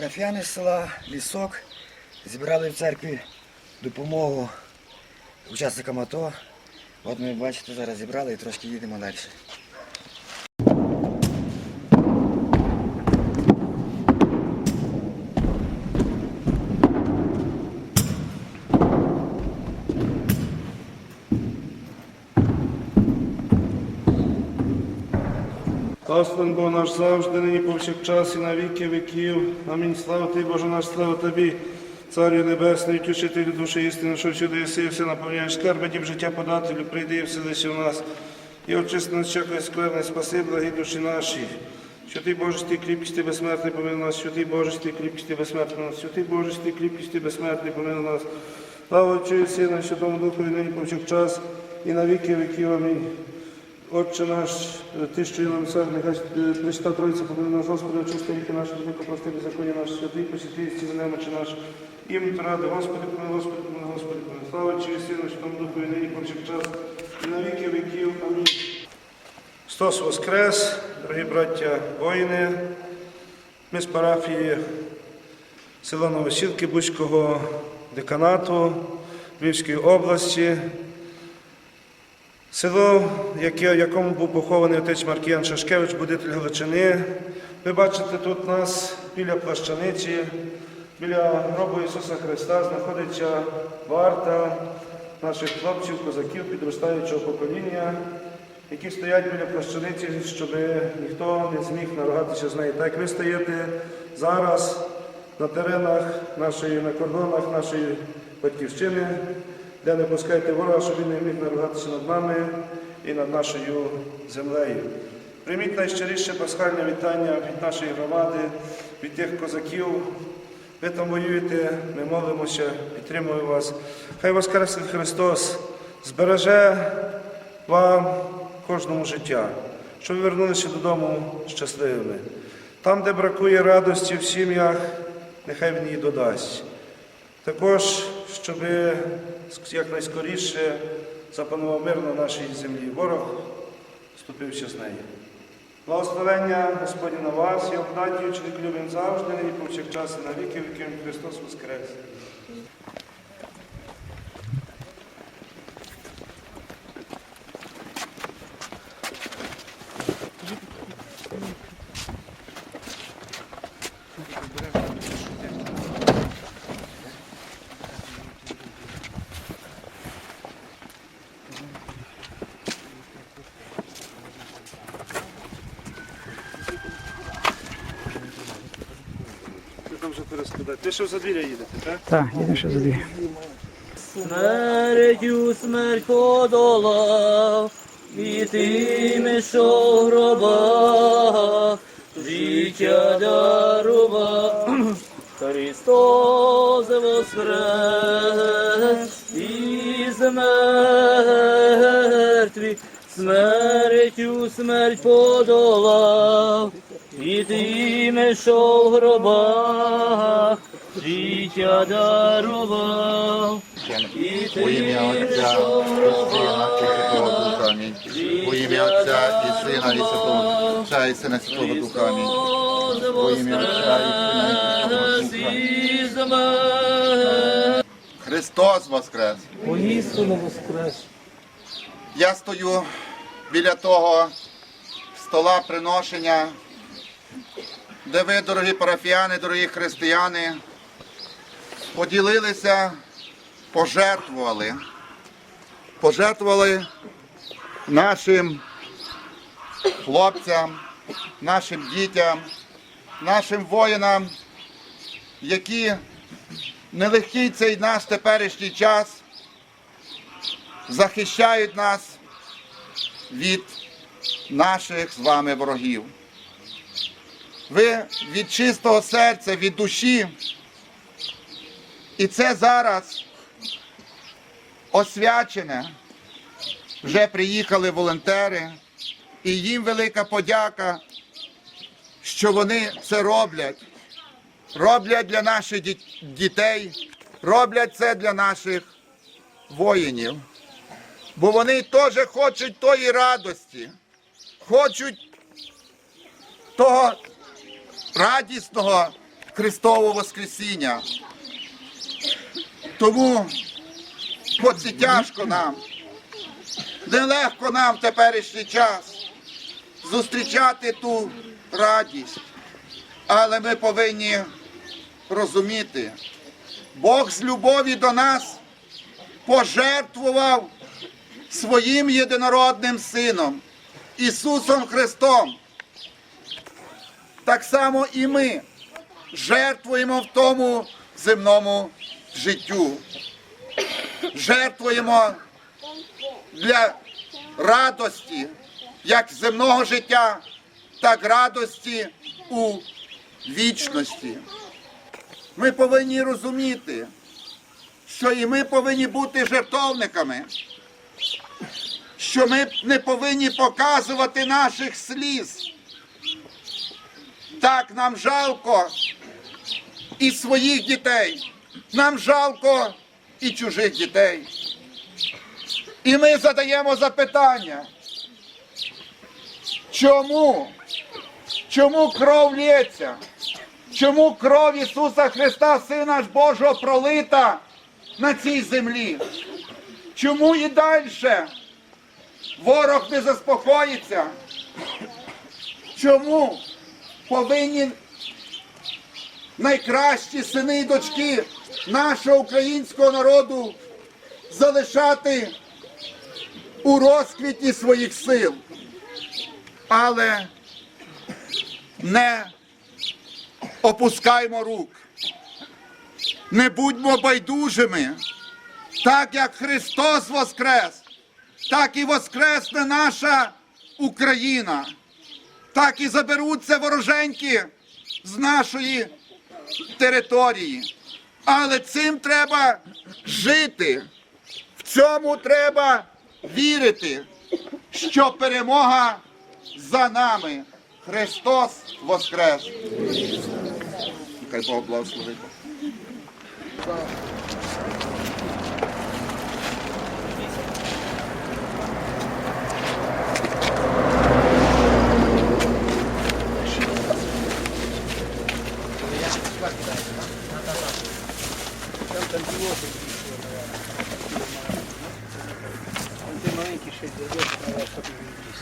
Парафіяни з села Лісок зібрали в церкві допомогу учасникам АТО. От ми бачите, зараз зібрали і трошки їдемо далі. Господь Бог наш завжди, нині повсякчас і на віки віків. Амінь. Слава Тобі, Боже наш, слава Тобі, Царю Небесний, утішителю душі істини, що всюди єси, все наповняєш скарби, дім життя подателю, прийди і вселися в нас. І очисти нас всякої скверни, спаси, благі душі наші. Ти Боже, ти кріпкість ти безсмертний помилуй нас, ти Боже, ти кріпкість ти безсмертний нас, ти Боже, ти кріпкість ти безсмертний помилуй нас. Слава Отцю і Сину, і Святому Духу, і нині повсякчас, і на віки віків. Амінь. Отче наш, ти, що є на небесах, нехай Пресвята Тройця, помилуй нас, Господи, очисти віки наші, велико прости беззаконня наші, святий, посвяти, і зціли немочі наші. Ти ради, Господи, помилуй, Господи, помилуй, Господи, помилуй. Слава і Сину, Святому Духу, і нині повсякчас, і на віки віків. Амінь. Христос Воскрес, дорогі браття воїни, ми з парафії села Новосілки Бузького деканату Львівської області. Село, яке, в якому був похований отець Маркіян Шашкевич, будитель Галичини. Ви бачите, тут нас біля плащаниці, біля гробу Ісуса Христа знаходиться варта наших хлопців, козаків, підростаючого покоління, які стоять біля плащаниці, щоб ніхто не зміг наругатися з нею. Так ви стоїте зараз на теренах нашої, на кордонах нашої батьківщини, де не пускайте ворога, щоб він не міг наругатися над нами і над нашою землею. Прийміть найщиріше пасхальне вітання від нашої громади, від тих козаків. Ви там воюєте, ми молимося, підтримуємо вас. Хай Воскресний Христос збереже вам кожному життя, щоб ви вернулися додому щасливими. Там, де бракує радості в сім'ях, нехай він її додасть. Також, щоб якнайскоріше запанував мир на нашій землі. Ворог вступився з нею. Благословення Господні на вас, і обдаті ученик любим завжди, і повсякчас і на віки віків Христос Воскрес. Ви що за двіря їдете, так? Так, їдемо ще за дві. Смертю смерть подолав, і тими, що в гробах, життя дарував. Христос воскрес із мертві, смертю смерть подолав, і тими, що в гробах, життя дарував. І У ім'я Отця і Сина і Святого Духа. Амінь. У ім'я Отця і Сина і Святого Отця і Сина Святого Духа. Амінь. У ім'я Отця і Сина і Святого Духа. Христос Воскрес! Воістину воскрес. Я стою біля того стола приношення, де ви, дорогі парафіяни, дорогі християни, поділилися, пожертвували, пожертвували нашим хлопцям, нашим дітям, нашим воїнам, які нелегкий цей наш теперішній час захищають нас від наших з вами ворогів. Ви від чистого серця, від душі. І це зараз освячене. Вже приїхали волонтери, і їм велика подяка, що вони це роблять. Роблять для наших дітей, роблять це для наших воїнів. Бо вони теж хочуть тої радості, хочуть того радісного Христового Воскресіння. Тому, хоч і тяжко нам, нелегко нам в теперішній час зустрічати ту радість, але ми повинні розуміти, Бог з любові до нас пожертвував своїм єдинородним Сином, Ісусом Христом. Так само і ми жертвуємо в тому земному життю. Жертвуємо для радості, як земного життя, так радості у вічності. Ми повинні розуміти, що і ми повинні бути жертовниками, що ми не повинні показувати наших сліз. Так, нам жалко і своїх дітей, нам жалко і чужих дітей. І ми задаємо запитання, чому? Чому кров лється? Чому кров Ісуса Христа, Сина Божого, пролита на цій землі? Чому і далі ворог не заспокоїться? Чому повинні найкращі сини і дочки нашого українського народу залишати у розквіті своїх сил? Але не опускаймо рук. Не будьмо байдужими. Так як Христос воскрес, так і воскресне наша Україна. Так і заберуться вороженьки з нашої території. Але цим треба жити. В цьому треба вірити, що перемога за нами. Христос воскрес! Хай Бог благословить. Ти маленький ще йдеш, але тобі відніс.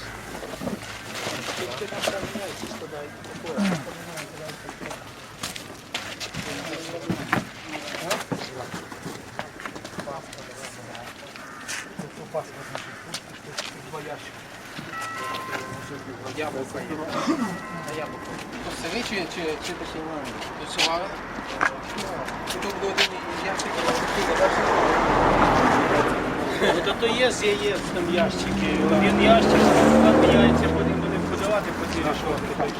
Яблуко є. А яблуко? Самі чи, чи, чи посилали? Посилали? Тут буде один ящик, Та то є з яєць там ящики. Один ящик, там яйця, よかった。